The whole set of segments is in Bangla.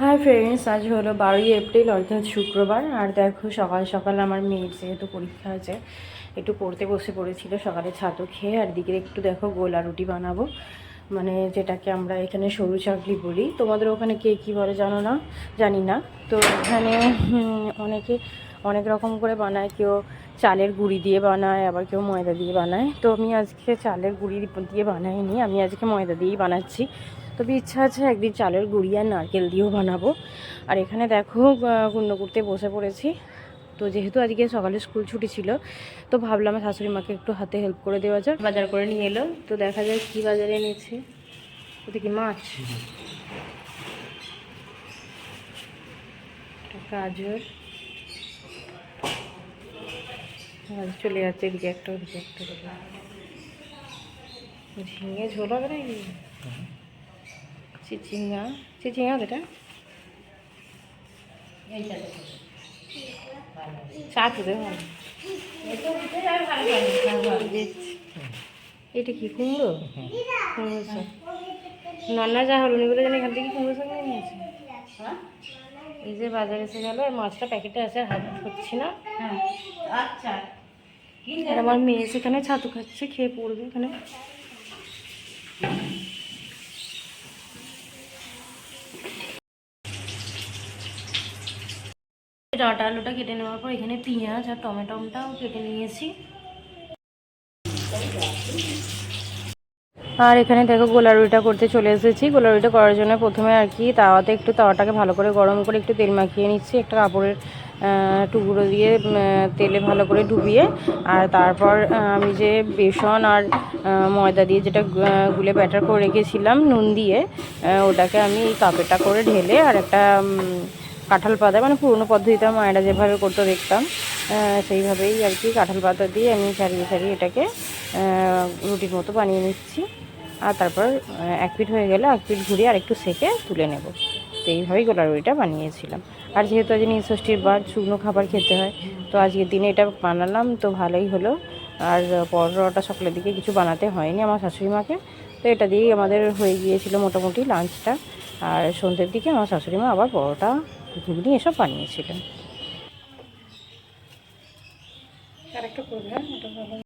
হাই ফ্রেন্ডস আজ হলো বারোই এপ্রিল, অর্থাৎ শুক্রবার। আর দেখো, সকাল সকাল আমার মেয়ের যেহেতু পরীক্ষা আছে, একটু পড়তে বসে পড়েছিল, সকালে ছাতু খেয়ে, আর দিকে একটু দেখো গোলা রুটি বানাবো। মানে যেটাকে আমরা এখানে সরু চাকলি বলি। তোমাদের ওখানে কে কী বলে জানো না? জানি না। তো এখানে অনেকে অনেক রকম করে বানায়। কেউ চালের গুঁড়ি দিয়ে বানায়, আবার কেউ ময়দা দিয়ে বানায়। তো আমি আজকে চালের গুঁড়ি দিয়ে বানাইনি, আমি আজকে ময়দা দিয়েই বানাচ্ছি। তবে ইচ্ছা আছে একদিন চালের গুঁড়ি আর নারকেল দিয়েও বানাবো। আর এখানে দেখো গুণ্য করতে বসে পড়েছি। তো যেহেতু আজকে সকালে স্কুল ছুটি ছিল, তো ভাবলাম শাশুড়ি মাকে একটু হাতে হেল্প করে দেওয়া যাক। বাজার করে নিয়ে এলো। তো দেখা যায় কী বাজারে এনেছে। ওটা কি মাছ? গাজর। চলে যাচ্ছে এদিকে একটা, ওদিকে একটা ঝিঙে ঝোল নাকি? চিচিঙ্গা চিচিঙ্গা যেটা। চা তুলে ভালো দিচ্ছি। এটা কি কুমড়ো? কুমড়ো শাক। নন্না যা হলো বলে জানি এখান থেকে কুমড়ো শাক নিয়ে নিয়েছে। এই যে বাজারে এসে গেল আর মাছটা প্যাকেটে আছে আর হাত ধরছি না। আচ্ছা। আর আমার মেয়ে সেখানে ছাতু খাচ্ছে খেয়ে পড়বে এখানে। ডাঁটা আলুটা কেটে নেওয়ার পর এখানে পেঁয়াজ আর টমেটোটাও কেটে নিয়েছি। আর এখানে দেখো গোলারুইটা করতে চলে এসেছি। গোলারুইটা করার জন্য প্রথমে আর কি তাওয়াতে একটু তাওয়াটাকে ভালো করে গরম করে একটু তেল মাখিয়ে নিচ্ছি। একটা কাপড়ের টুকরো দিয়ে তেলে ভালো করে ডুবিয়ে। আর তারপর আমি যে বেসন আর ময়দা দিয়ে যেটা গুলে ব্যাটার করে রেখেছিলাম নুন দিয়ে ওটাকে আমি কাপেটা করে ঢেলে আর একটা কাঁঠাল পাতা মানে পুরনো পদ্ধতিতে মায়েরা যেভাবে করতো দেখতাম সেইভাবেই আর কি কাঁঠাল পাতা দিয়ে আমি সারিয়ে সারিয়ে এটাকে রুটির মতো বানিয়ে নিচ্ছি। আর তারপর এক পিঠ হয়ে গেলে এক পিঠ ঘুরিয়ে আর একটু সেকে তুলে নেব। তো এইভাবেই গোলা রুটিটা বানিয়েছিলাম। আর যেহেতু আজ ষষ্ঠীর বার, শুকনো খাবার খেতে হয়, তো আজকের দিনে এটা বানালাম তো ভালোই হলো। আর পরোটা সকালের দিকে কিছু বানাতে হয়নি আমার শাশুড়ি মাকে, তো এটা দিয়েই আমাদের হয়ে গিয়েছিল মোটামুটি লাঞ্চটা। আর সন্ধ্যের দিকে আমার শাশুড়ি মা আবার পরোটা ঘুগনি এসব বানিয়েছিলেন। আরেকটা করবেন হ্যাঁ?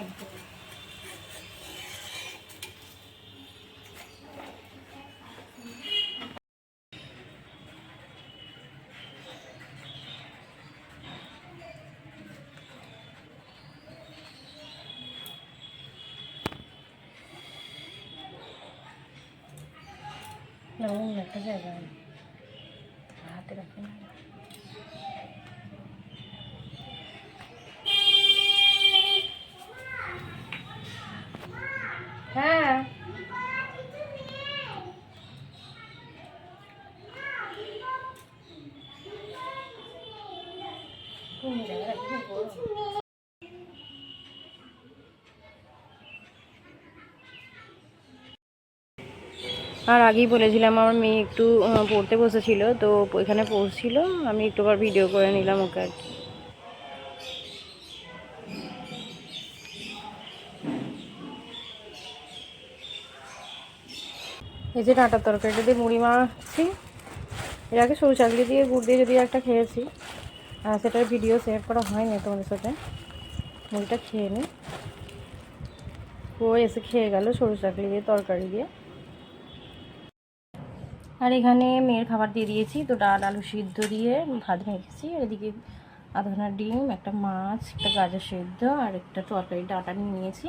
এটা ভালো চলো। না আর আগেই বলেছিলাম, আমার মেয়ে একটু পড়তে বসেছিল, তো ওইখানে পড়ছিল, আমি একটুবার ভিডিও করে নিলাম ওকে আর কি। এই যে ডাঁটার তরকারিটা দিয়ে মুড়ি মারছি এর আগে সরু চাকরি দিয়ে গুড় দিয়ে যদি একটা খেয়েছি। সেটার ভিডিও শেয়ার করা হয়নি তোমাদের সাথে। মুড়িটা খেয়ে নিই ও এসে খেয়ে গেল সরু চাকরি দিয়ে, তরকারি দিয়ে। আর এখানে মেয়ের খাবার দিয়ে দিয়েছি, তো ডাল, আলু সিদ্ধ দিয়ে ভাত মেখেছি আর এদিকে আধখানা ডিম, একটা মাছ, একটা গাজর সিদ্ধ, আর একটা তরকারি ডাটা নিয়ে নিয়েছি।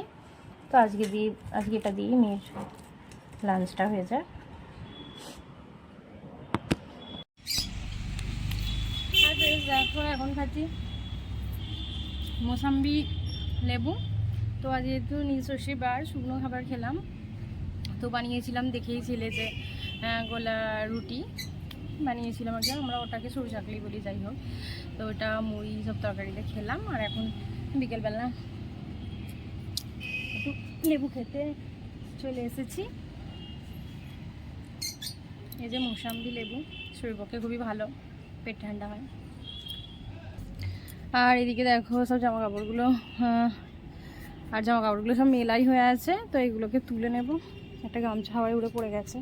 তো আজকে দিয়ে, আজকে এটা দিয়ে মেয়ের লাঞ্চটা হয়ে যায় আর বেশ এখন খাচ্ছি মোসাম্বি লেবু। তো আজ যেহেতু নীলষষ্ঠী বার, শুকনো খাবার খেলাম। তো বানিয়েছিলাম দেখেইছিলে যে গোলা রুটি। বানিয়েছিলাম আর কি আমরা ওটাকে সরু চাকলি বলি, যাই হোক। তো ওটা মুড়ি সব তরকারিতে খেলাম, আর এখন বিকেলবেলা একটু লেবু খেতে চলে এসেছি। এই যে মোসাম্বি লেবু, শরীর পক্ষে খুবই ভালো, পেট ঠান্ডা হয়। আর এদিকে দেখো সব জামা কাপড়গুলো আর জামা কাপড়গুলো সব মেলাই হয়ে আছে, তো এগুলোকে তুলে নেব। একটা গামছা হাওয়ায় উড়ে পড়ে গেছে।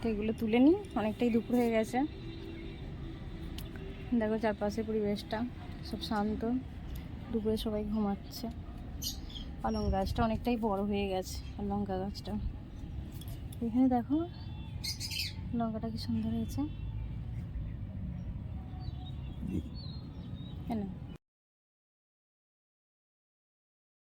তো এগুলো তুলে নিই, অনেকটাই দুপুর হয়ে গেছে। দেখো চারপাশের পরিবেশটা সব শান্ত। দুপুরে সবাই ঘুমাচ্ছে। পালং গাছটা অনেকটাই বড় হয়ে গেছে, আর লঙ্কা গাছটা। এখানে দেখো লঙ্কাটা কি সুন্দর হয়েছে। হ্যাঁ